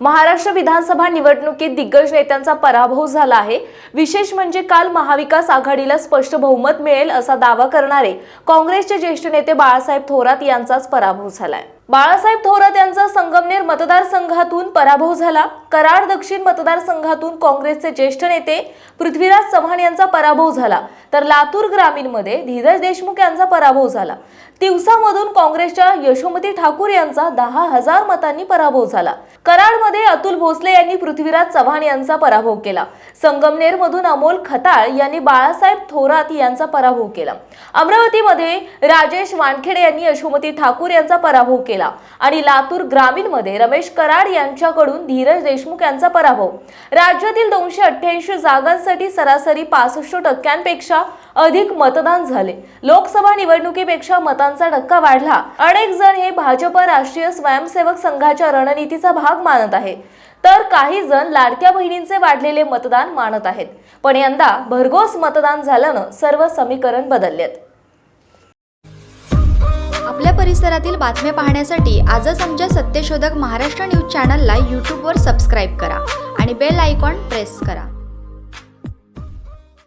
महाराष्ट्र विधानसभा निवडणुकीत दिग्गज नेत्यांचा पराभव झाला आहे. विशेष म्हणजे काल महाविकास आघाडीला स्पष्ट बहुमत मिळेल असा दावा करणारे काँग्रेसचे ज्येष्ठ नेते बाळासाहेब थोरात यांचाच पराभव झालाय. बाळासाहेब थोरात यांचा संगमनेर मतदारसंघातून पराभव झाला. कराड दक्षिण मतदारसंघातून काँग्रेसचे ज्येष्ठ नेते पृथ्वीराज चव्हाण यांचा पराभव झाला. तर लातूर ग्रामीणमध्ये धीरज देशमुख यांचा पराभव झाला. तिवसामधून काँग्रेसच्या यशोमती ठाकूर यांचा दहा हजार मतांनी पराभव झाला. कराडमध्ये अतुल भोसले यांनी पृथ्वीराज चव्हाण यांचा पराभव केला. संगमनेरमधून अमोल खताळ यांनी बाळासाहेब थोरात यांचा पराभव केला. अमरावतीमध्ये राजेश वानखेडे यांनी यशोमती ठाकूर यांचा पराभव केला. आणि लातूर ग्रामीणमध्ये रमेश कराड यांच्याकडून धीरज देशमुख यांचा पराभव. राज्यातील दोनशे अठ्ठ्याऐंशी जागांसाठी सरासरी पासष्ट टक्क्यांपेक्षा अधिक मतदान झाले. लोकसभा निवडणुकीपेक्षा मतांचा टक्का वाढला. अनेक जण हे भाजप राष्ट्रीय स्वयंसेवक संघाच्या रणनीतीचा भाग मानत आहेत. तर काही जण लाडक्या बहिणींचे वाढलेले मतदान मानत आहेत. पण यंदा भरघोस मतदान झाल्यानं सर्व समीकरण बदललेत. आपल्या परिसरातील बातम्या पाहण्यासाठी आजच आमच्या सत्यशोधक महाराष्ट्र न्यूज चॅनलला यूट्यूबवर सबस्क्राईब करा आणि बेल आयकॉन प्रेस करा.